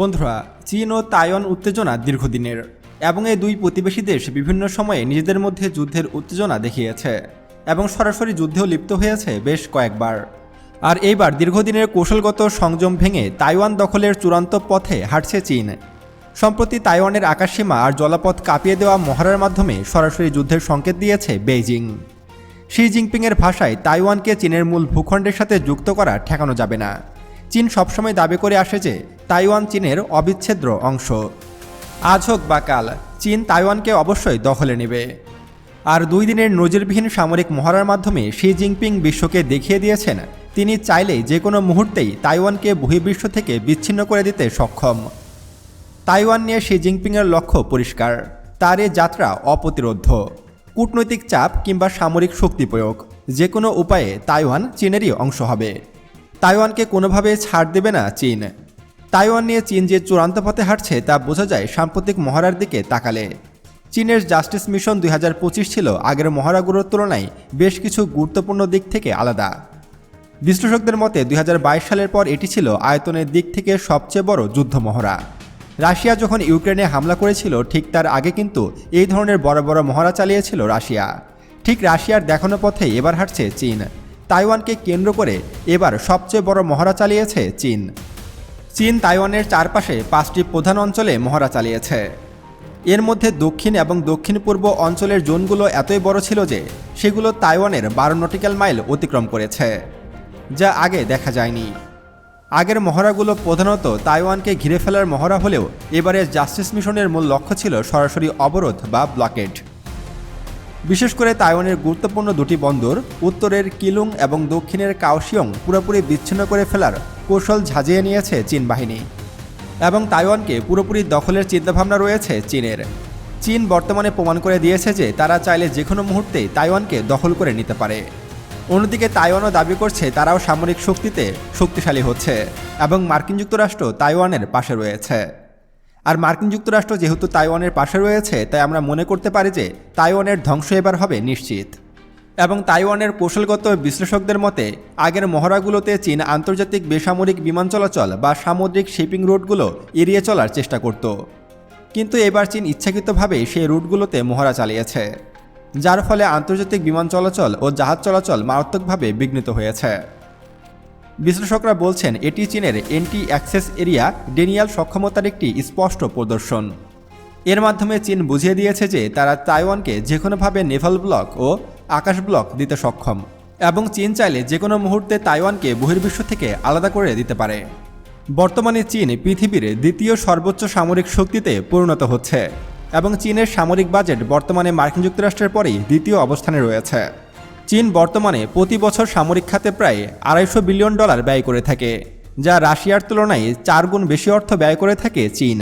বন্ধুরা, চীন ও তাইওয়ান উত্তেজনা দীর্ঘদিনের, এবং এই দুই প্রতিবেশী দেশ বিভিন্ন সময়ে নিজেদের মধ্যে যুদ্ধের উত্তেজনা দেখিয়েছে, এবং সরাসরি যুদ্ধেও লিপ্ত হয়েছে বেশ কয়েকবার। আর এইবার দীর্ঘদিনের কৌশলগত সংযম ভেঙে তাইওয়ান দখলের চূড়ান্ত পথে হাঁটছে চীন। সম্প্রতি তাইওয়ানের আকাশসীমা আর জলপথ কাঁপিয়ে দেওয়া মহড়ার মাধ্যমে সরাসরি যুদ্ধের সংকেত দিয়েছে বেইজিং। শি জিনপিংয়ের ভাষায় তাইওয়ানকে চীনের মূল ভূখণ্ডের সাথে যুক্ত করা ঠেকানো যাবে না। চীন সবসময় দাবি করে আসে যে তাইওয়ান চীনের অবিচ্ছেদ্য অংশ। আজ হোক বা কাল, চীন তাইওয়ানকে অবশ্যই দখলে নেবে। আর দুই দিনের নজিরবিহীন সামরিক মহড়ার মাধ্যমে শি জিনপিং বিশ্বকে দেখিয়ে দিয়েছেন, তিনি চাইলেই যে কোনো মুহূর্তেই তাইওয়ানকে বহির্বিশ্ব থেকে বিচ্ছিন্ন করে দিতে সক্ষম। তাইওয়ান নিয়ে শি জিনপিংয়ের লক্ষ্য পরিষ্কার, তার এ যাত্রা অপ্রতিরোধ্য। কূটনৈতিক চাপ কিংবা সামরিক শক্তি প্রয়োগ, যে কোনো উপায়ে তাইওয়ান চীনেরই অংশ হবে। তাইওয়ানকে কোনোভাবে ছাড় দেবে না চীন। তাইওয়ান নিয়ে চীন যে চূড়ান্ত পথে হাঁটছে তা বোঝা যায় সাম্প্রতিক মহড়ার দিকে তাকালে। চীনের জাস্টিস মিশন দুই হাজার পঁচিশ ছিল আগের মহড়াগুলোর তুলনায় বেশ কিছু গুরুত্বপূর্ণ দিক থেকে আলাদা। বিশ্লেষকদের মতে দুই হাজার বাইশ সালের পর এটি ছিল আয়তনের দিক থেকে সবচেয়ে বড় যুদ্ধ মহড়া। রাশিয়া যখন ইউক্রেনে হামলা করেছিল, ঠিক তার আগে কিন্তু এই ধরনের বড় বড় মহড়া চালিয়েছিল রাশিয়া। ঠিক রাশিয়ার দেখানো পথে এবার হাঁটছে চীন। তাইওয়ানকে কেন্দ্র করে এবার সবচেয়ে বড় মহড়া চালিয়েছে চীন। চীন তাইওয়ানের চারপাশে পাঁচটি প্রধান অঞ্চলে মহড়া চালিয়েছে। এর মধ্যে দক্ষিণ এবং দক্ষিণ পূর্ব অঞ্চলের জোনগুলো এতই বড় ছিল যে সেগুলো তাইওয়ানের বারো নটিক্যাল মাইল অতিক্রম করেছে, যা আগে দেখা যায়নি। আগের মহড়াগুলো প্রধানত তাইওয়ানকে ঘিরে ফেলার মহড়া হলেও এবারের জাস্টিস মিশনের মূল লক্ষ্য ছিল সরাসরি অবরোধ বা ব্লকেড। বিশেষ করে তাইওয়ানের গুরুত্বপূর্ণ দুটি বন্দর, উত্তরের কিলুং এবং দক্ষিণের কাওশিয়ং পুরোপুরি বিচ্ছিন্ন করে ফেলার কৌশল ঝাঁঝিয়ে নিয়েছে চীন বাহিনী। এবং তাইওয়ানকে পুরোপুরি দখলের চিন্তাভাবনা রয়েছে চীনের। চীন বর্তমানে প্রমাণ করে দিয়েছে যে তারা চাইলে যে কোনো মুহূর্তেই তাইওয়ানকে দখল করে নিতে পারে। অন্যদিকে তাইওয়ানও দাবি করছে তারাও সামরিক শক্তিতে শক্তিশালী হচ্ছে এবং মার্কিন যুক্তরাষ্ট্র তাইওয়ানের পাশে রয়েছে। আর মার্কিন যুক্তরাষ্ট্র যেহেতু তাইওয়ানের পাশে রয়েছে, তাই আমরা মনে করতে পারি যে তাইওয়ানের ধ্বংস এবার হবে নিশ্চিত। এবং তাইওয়ানের কৌশলগত বিশ্লেষকদের মতে, আগের মহড়াগুলোতে চীন আন্তর্জাতিক বেসামরিক বিমান চলাচল বা সামুদ্রিক শিপিং রুটগুলো এড়িয়ে চলার চেষ্টা করত। কিন্তু এবার চীন ইচ্ছাকৃতভাবে সেই রুটগুলোতে মহড়া চালিয়েছে, যার ফলে আন্তর্জাতিক বিমান চলাচল ও জাহাজ চলাচল মারাত্মকভাবে বিঘ্নিত হয়েছে। বিশ্লেষকরা বলছেন, এটি চীনের এন্টি অ্যাক্সেস এরিয়া ডেনিয়াল সক্ষমতার একটি স্পষ্ট প্রদর্শন। এর মাধ্যমে চীন বুঝিয়ে দিয়েছে যে তারা তাইওয়ানকে যে কোনোভাবে নেভাল ব্লক ও আকাশ ব্লক দিতে সক্ষম এবং চীন চাইলে যে কোনো মুহূর্তে তাইওয়ানকে বহির্বিশ্ব থেকে আলাদা করে দিতে পারে। বর্তমানে চীন পৃথিবীর দ্বিতীয় সর্বোচ্চ সামরিক শক্তিতে পরিণত হচ্ছে এবং চীনের সামরিক বাজেট বর্তমানে মার্কিন যুক্তরাষ্ট্রের পরেই দ্বিতীয় অবস্থানে রয়েছে। চীন বর্তমানে প্রতি বছর সামরিক খাতে প্রায় আড়াইশো বিলিয়ন ডলার ব্যয় করে থাকে, যা রাশিয়ার তুলনায় চার গুণ বেশি অর্থ ব্যয় করে থাকে চীন।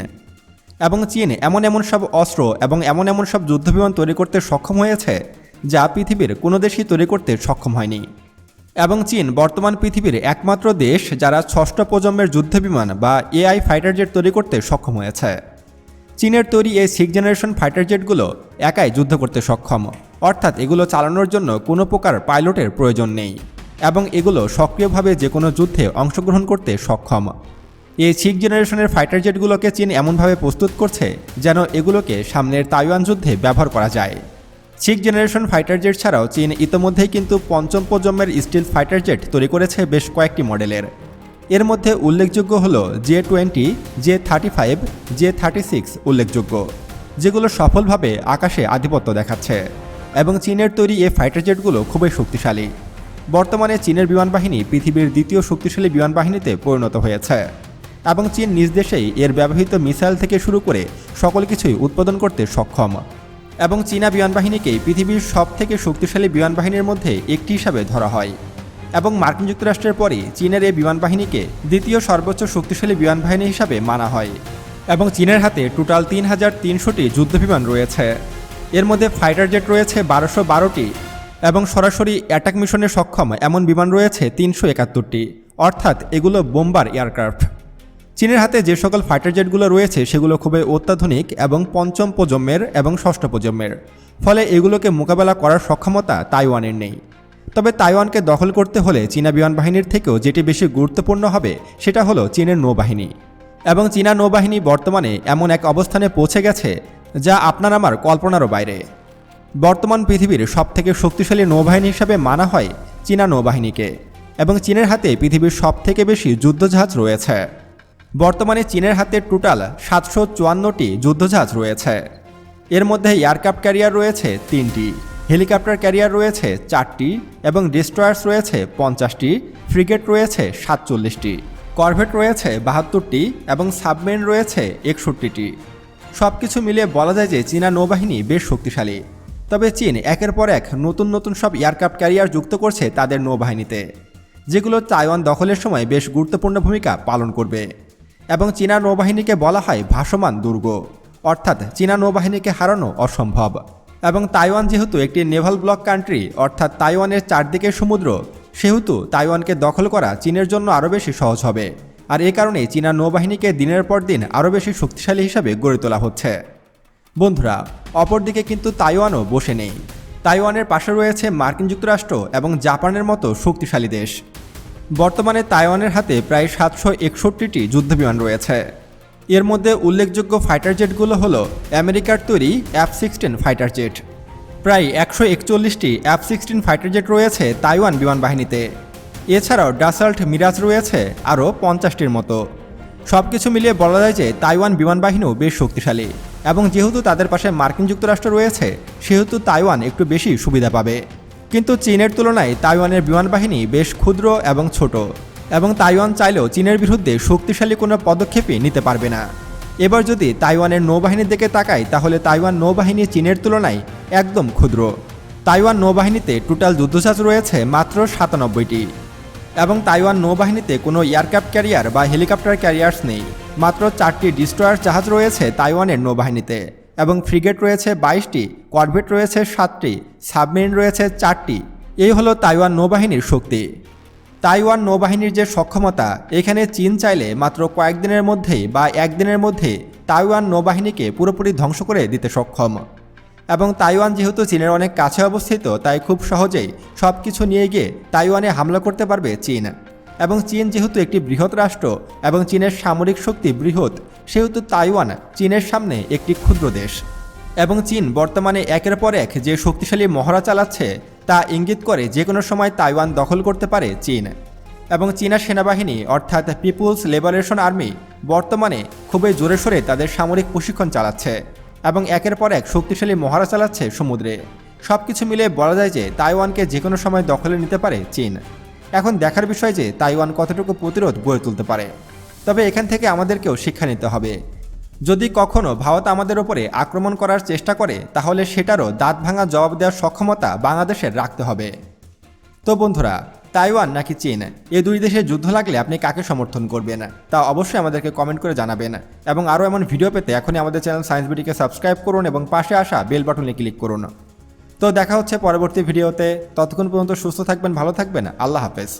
এবং চীন এমন এমন সব অস্ত্র এবং এমন এমন সব যুদ্ধবিমান তৈরি করতে সক্ষম হয়েছে, যা পৃথিবীর কোনো দেশই তৈরি করতে সক্ষম হয়নি। এবং চীন বর্তমান পৃথিবীর একমাত্র দেশ যারা ষষ্ঠ প্রজন্মের যুদ্ধবিমান বা এআই ফাইটার জেট তৈরি করতে সক্ষম হয়েছে। চীনের তৈরি এই সিক্স জেনারেশন ফাইটার জেটগুলো একাই যুদ্ধ করতে সক্ষম। অর্থাৎ এগুলো চালানোর জন্য কোনো প্রকার পাইলটের প্রয়োজন নেই এবং এগুলো সক্রিয়ভাবে যে কোনো যুদ্ধে অংশগ্রহণ করতে সক্ষম। এই সিক্স জেনারেশনের ফাইটার জেটগুলোকে চীন এমনভাবে প্রস্তুত করছে যেন এগুলোকে সামনের তাইওয়ান যুদ্ধে ব্যবহার করা যায়। সিক্স জেনারেশন ফাইটার জেট ছাড়াও চীন ইতোমধ্যেই কিন্তু পঞ্চম প্রজন্মের স্টিল ফাইটার জেট তৈরি করেছে বেশ কয়েকটি মডেলের। এর মধ্যে উল্লেখযোগ্য হল J twenty, J thirty five, J thirty six উল্লেখযোগ্য, যেগুলো সফলভাবে আকাশে আধিপত্য দেখাচ্ছে এবং চীনের তৈরি এই ফাইটার জেটগুলো খুবই শক্তিশালী। বর্তমানে চীনের বিমান বাহিনী পৃথিবীর দ্বিতীয় শক্তিশালী বিমান বাহিনীতে পরিণত হয়েছে এবং চীন নিজ দেশেই এর ব্যবহৃত মিসাইল থেকে শুরু করে সকল কিছুই উৎপাদন করতে সক্ষম এবং চীনা বিমান বাহিনীকেই পৃথিবীর সব থেকে শক্তিশালী বিমান বাহিনীর মধ্যে একটি হিসাবে ধরা হয়। এবং মার্কিন যুক্তরাষ্ট্রের পরই চীনের এই বিমান বাহিনীকে দ্বিতীয় সর্বোচ্চ শক্তিশালী বিমান বাহিনী হিসাবে মানা হয় এবং চীনের হাতে টোটাল তিন হাজার তিনশোটি যুদ্ধবিমান রয়েছে। এর মধ্যে ফাইটার জেট রয়েছে বারোশো বারোটি এবং সরাসরি অ্যাটাক মিশনে সক্ষম এমন বিমান রয়েছে তিনশো একাত্তরটি। অর্থাৎ এগুলো বোম্বার এয়ারক্রাফট। চীনের হাতে যে সকল ফাইটার জেটগুলো রয়েছে, সেগুলো খুবই অত্যাধুনিক এবং পঞ্চম প্রজন্মের এবং ষষ্ঠ প্রজন্মের। ফলে এগুলোকে মোকাবেলা করার সক্ষমতা তাইওয়ানের নেই। তবে তাইওয়ানকে দখল করতে হলে চীনা বিমান বাহিনীর থেকেও যেটি বেশি গুরুত্বপূর্ণ হবে, সেটা হলো চীনের নৌবাহিনী। এবং চীনা নৌবাহিনী বর্তমানে এমন এক অবস্থানে পৌঁছে গেছে, যা আপনার আমার কল্পনারও বাইরে। বর্তমান পৃথিবীর সবথেকে শক্তিশালী নৌবাহিনী হিসাবে মানা হয় চীনা নৌবাহিনীকে, এবং চীনের হাতে পৃথিবীর সবথেকে বেশি যুদ্ধজাহাজ রয়েছে। বর্তমানে চীনের হাতে টোটাল সাতশো চুয়ান্নটি যুদ্ধজাহাজ রয়েছে। এর মধ্যে এয়ারক্রাফট ক্যারিয়ার রয়েছে তিনটি। হেলিকপ্টার ক্যারিয়ার রয়েছে চারটি এবং ডিস্ট্রয়ার্স রয়েছে পঞ্চাশটি, ফ্রিগেট রয়েছে সাতচল্লিশটি, করভেট রয়েছে বাহাত্তরটি এবং সাবমেরিন রয়েছে একষট্টিটি। সব কিছু মিলিয়ে বলা যায় যে চীনা নৌবাহিনী বেশ শক্তিশালী। তবে চীন একের পর এক নতুন নতুন সব এয়ারক্রাফট ক্যারিয়ার যুক্ত করছে তাদের নৌবাহিনীতে, যেগুলো তাইওয়ান দখলের সময় বেশ গুরুত্বপূর্ণ ভূমিকা পালন করবে এবং চীনা নৌবাহিনীকে বলা হয় ভাসমান দুর্গ। অর্থাৎ চীনা নৌবাহিনীকে হারানো অসম্ভব। এবং তাইওয়ান যেহেতু একটি নেভাল ব্লক কান্ট্রি, অর্থাৎ তাইওয়ানের চারদিকে সমুদ্র, সেহেতু তাইওয়ানকে দখল করা চীনের জন্য আরও বেশি সহজ হবে। আর এ কারণে চীনা নৌবাহিনীকে দিনের পর দিন আরও বেশি শক্তিশালী হিসাবে গড়ে তোলা হচ্ছে। বন্ধুরা, অপরদিকে কিন্তু তাইওয়ানও বসে নেই। তাইওয়ানের পাশে রয়েছে মার্কিন যুক্তরাষ্ট্র এবং জাপানের মতো শক্তিশালী দেশ। বর্তমানে তাইওয়ানের হাতে প্রায় সাতশো একষট্টিটি যুদ্ধবিমান রয়েছে। এর মধ্যে উল্লেখযোগ্য ফাইটার জেটগুলো হলো আমেরিকার তৈরি এফ সিক্সটিন ফাইটার জেট প্রায় একশো একচল্লিশটি এফ সিক্সটিন ফাইটার জেট রয়েছে তাইওয়ান বিমান বাহিনীতে। এছাড়াও ডাসাল্ট মিরাজ রয়েছে আরও পঞ্চাশটির মতো। সব কিছু মিলিয়ে বলা যায় যে তাইওয়ান বিমান বাহিনীও বেশ শক্তিশালী এবং যেহেতু তাদের পাশে মার্কিন যুক্তরাষ্ট্র রয়েছে, সেহেতু তাইওয়ান একটু বেশি সুবিধা পাবে। কিন্তু চীনের তুলনায় তাইওয়ানের বিমান বাহিনী বেশ ক্ষুদ্র এবং ছোট। এবং তাইওয়ান চাইলেও চীনের বিরুদ্ধে শক্তিশালী কোনো পদক্ষেপই নিতে পারবে না। এবার যদি তাইওয়ানের নৌবাহিনীর দিকে তাকাই, তাহলে তাইওয়ান নৌবাহিনী চীনের তুলনায় একদম ক্ষুদ্র। তাইওয়ান নৌবাহিনীতে টোটাল যুদ্ধজাহাজ রয়েছে মাত্র সাতানব্বইটি। এবং তাইওয়ান নৌবাহিনীতে কোনো এয়ারক্রাফট ক্যারিয়ার বা হেলিকপ্টার ক্যারিয়ার্স নেই। মাত্র চারটি ডিস্ট্রয়ার জাহাজ রয়েছে তাইওয়ানের নৌবাহিনীতে। এবং ফ্রিগেট রয়েছে বাইশটি করভেট রয়েছে সাতটি, সাবমেরিন রয়েছে চারটি। এই হলো তাইওয়ান নৌবাহিনীর শক্তি। তাইওয়ান নৌবাহিনীর যে সক্ষমতা, এখানে চীন চাইলে মাত্র কয়েকদিনের মধ্যেই বা একদিনের মধ্যে তাইওয়ান নৌবাহিনীকে পুরোপুরি ধ্বংস করে দিতে সক্ষম। এবং তাইওয়ান যেহেতু চীনের অনেক কাছে অবস্থিত, তাই খুব সহজেই সব কিছু নিয়ে গিয়ে তাইওয়ানে হামলা করতে পারবে চীন। এবং চীন যেহেতু একটি বৃহৎ রাষ্ট্র এবং চীনের সামরিক শক্তি বৃহৎ, সেহেতু তাইওয়ান চীনের সামনে একটি ক্ষুদ্র দেশ। এবং চীন বর্তমানে একের পর এক যে শক্তিশালী মহড়া চালাচ্ছে, তা ইঙ্গিত করে যে কোনো সময় তাইওয়ান দখল করতে পারে চীন। এবং চীনা সেনাবাহিনী, অর্থাৎ পিপুলস লিবারেশন আর্মি, বর্তমানে খুবই জোরে সোরে তাদের সামরিক প্রশিক্ষণ চালাচ্ছে এবং একের পর এক শক্তিশালী মহড়া চালাচ্ছে সমুদ্রে। সব কিছু মিলে বলা যায় যে তাইওয়ানকে যে কোনো সময় দখলে নিতে পারে চীন। এখন দেখার বিষয় যে তাইওয়ান কতটুকু প্রতিরোধ গড়ে তুলতে পারে। তবে এখান থেকে আমাদেরকেও শিক্ষা নিতে হবে। যদি কখনো ভারত আমাদের ওপরে আক্রমণ করার চেষ্টা করে, তাহলে সেটারও দাঁত ভাঙা জবাব দেওয়ার সক্ষমতা বাংলাদেশের রাখতে হবে। তো বন্ধুরা, তাইওয়ান নাকি চীন? এই দুই দেশে যুদ্ধ লাগলে আপনি কাকে সমর্থন করবেন? তা অবশ্যই আমাদেরকে কমেন্ট করে জানাবেন। এবং আরও এমন ভিডিও পেতে এখনই আমাদের চ্যানেল সায়েন্স বিডিকে সাবস্ক্রাইব করুন এবং পাশে আসা বেল বাটনে ক্লিক করুন। তো দেখা হচ্ছে পরবর্তী ভিডিওতে ততক্ষণ পর্যন্ত সুস্থ থাকবেন, ভালো থাকবেন। আল্লাহ হাফেজ।